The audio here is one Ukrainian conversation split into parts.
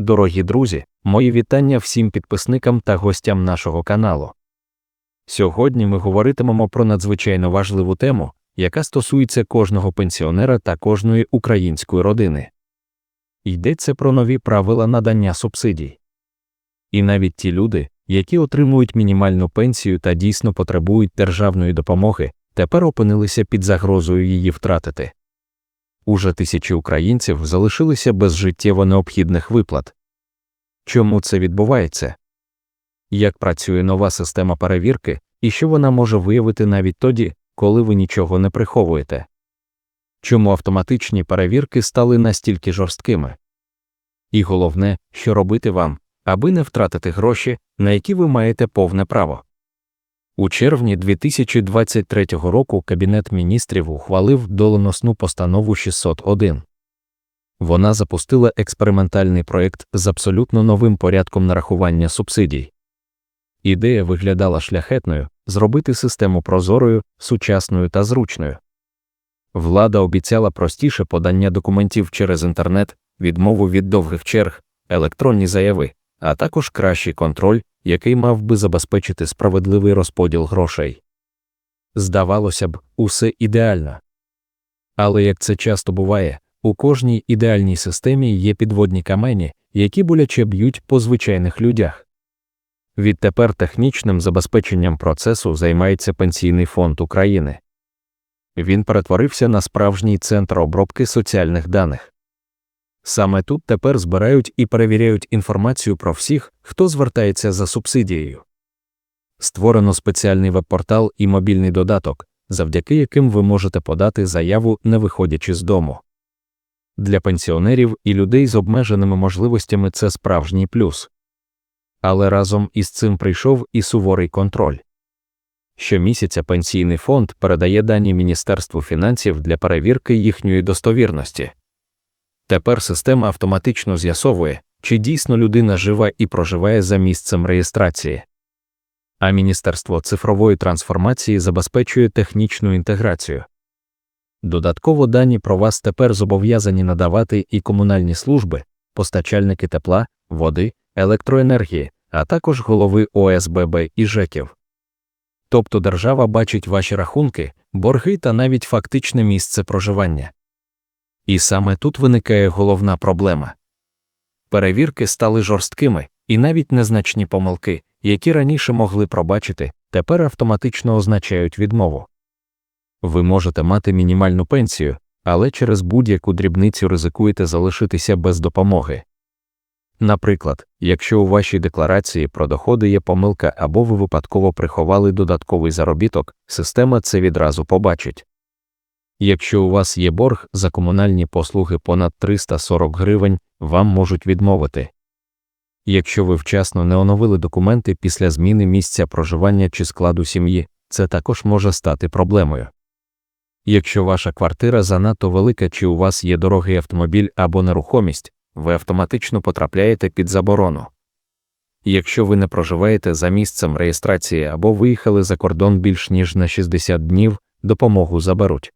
Дорогі друзі, мої вітання всім підписникам та гостям нашого каналу. Сьогодні ми говоритимемо про надзвичайно важливу тему, яка стосується кожного пенсіонера та кожної української родини. Йдеться про нові правила надання субсидій. І навіть ті люди, які отримують мінімальну пенсію та дійсно потребують державної допомоги, тепер опинилися під загрозою її втратити. Уже тисячі українців залишилися без життєво необхідних виплат. Чому це відбувається? Як працює нова система перевірки і що вона може виявити навіть тоді, коли ви нічого не приховуєте? Чому автоматичні перевірки стали настільки жорсткими? І головне, що робити вам, аби не втратити гроші, на які ви маєте повне право. У червні 2023 року Кабінет міністрів ухвалив доленосну постанову 601. Вона запустила експериментальний проєкт з абсолютно новим порядком нарахування субсидій. Ідея виглядала шляхетною зробити систему прозорою, сучасною та зручною. Влада обіцяла простіше подання документів через інтернет, відмову від довгих черг, електронні заяви, а також кращий контроль, який мав би забезпечити справедливий розподіл грошей. Здавалося б, усе ідеально. Але як це часто буває, у кожній ідеальній системі є підводні камені, які боляче б'ють по звичайних людях. Відтепер технічним забезпеченням процесу займається Пенсійний фонд України. Він перетворився на справжній центр обробки соціальних даних. Саме тут тепер збирають і перевіряють інформацію про всіх, хто звертається за субсидією. Створено спеціальний веб-портал і мобільний додаток, завдяки яким ви можете подати заяву, не виходячи з дому. Для пенсіонерів і людей з обмеженими можливостями це справжній плюс. Але разом із цим прийшов і суворий контроль. Щомісяця пенсійний фонд передає дані Міністерству фінансів для перевірки їхньої достовірності. Тепер система автоматично з'ясовує, чи дійсно людина жива і проживає за місцем реєстрації. А Міністерство цифрової трансформації забезпечує технічну інтеграцію. Додатково дані про вас тепер зобов'язані надавати і комунальні служби, постачальники тепла, води, електроенергії, а також голови ОСББ і ЖЕКів. Тобто держава бачить ваші рахунки, борги та навіть фактичне місце проживання. І саме тут виникає головна проблема. Перевірки стали жорсткими, і навіть незначні помилки, які раніше могли пробачити, тепер автоматично означають відмову. Ви можете мати мінімальну пенсію, але через будь-яку дрібницю ризикуєте залишитися без допомоги. Наприклад, якщо у вашій декларації про доходи є помилка або ви випадково приховали додатковий заробіток, система це відразу побачить. Якщо у вас є борг за комунальні послуги понад 340 гривень, вам можуть відмовити. Якщо ви вчасно не оновили документи після зміни місця проживання чи складу сім'ї, це також може стати проблемою. Якщо ваша квартира занадто велика чи у вас є дорогий автомобіль або нерухомість, ви автоматично потрапляєте під заборону. Якщо ви не проживаєте за місцем реєстрації або виїхали за кордон більш ніж на 60 днів, допомогу заберуть.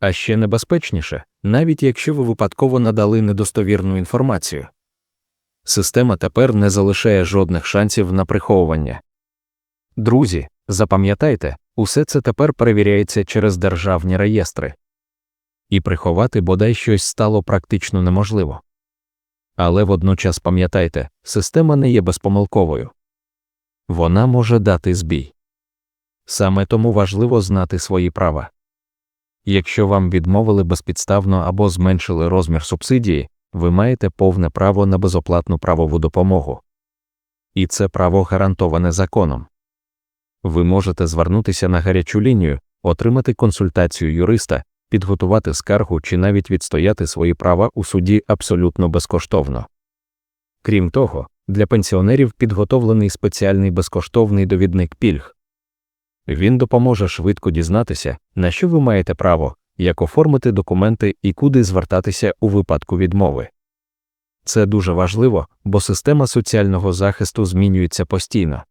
А ще небезпечніше, навіть якщо ви випадково надали недостовірну інформацію. Система тепер не залишає жодних шансів на приховування. Друзі, запам'ятайте, усе це тепер перевіряється через державні реєстри. І приховати бодай щось стало практично неможливо. Але водночас пам'ятайте, система не є безпомилковою. Вона може дати збій. Саме тому важливо знати свої права. Якщо вам відмовили безпідставно або зменшили розмір субсидії, ви маєте повне право на безоплатну правову допомогу. І це право гарантоване законом. Ви можете звернутися на гарячу лінію, отримати консультацію юриста, підготувати скаргу чи навіть відстояти свої права у суді абсолютно безкоштовно. Крім того, для пенсіонерів підготовлений спеціальний безкоштовний довідник пільг. Він допоможе швидко дізнатися, на що ви маєте право, як оформити документи і куди звертатися у випадку відмови. Це дуже важливо, бо система соціального захисту змінюється постійно.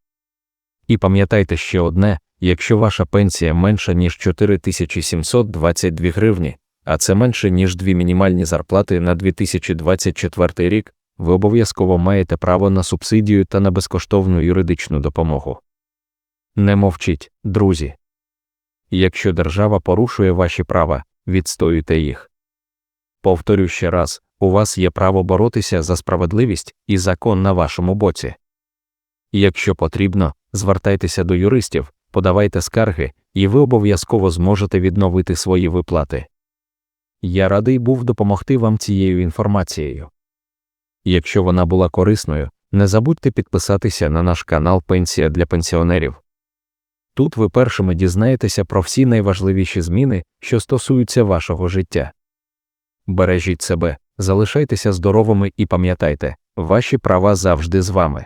І пам'ятайте ще одне якщо ваша пенсія менша ніж 4722 гривні, а це менше ніж дві мінімальні зарплати на 2024 рік, ви обов'язково маєте право на субсидію та на безкоштовну юридичну допомогу. Не мовчіть, друзі. Якщо держава порушує ваші права, відстоюйте їх. Повторю ще раз у вас є право боротися за справедливість і закон на вашому боці. Якщо потрібно, звертайтеся до юристів, подавайте скарги, і ви обов'язково зможете відновити свої виплати. Я радий був допомогти вам цією інформацією. Якщо вона була корисною, не забудьте підписатися на наш канал Пенсія для пенсіонерів. Тут ви першими дізнаєтеся про всі найважливіші зміни, що стосуються вашого життя. Бережіть себе, залишайтеся здоровими і пам'ятайте, ваші права завжди з вами.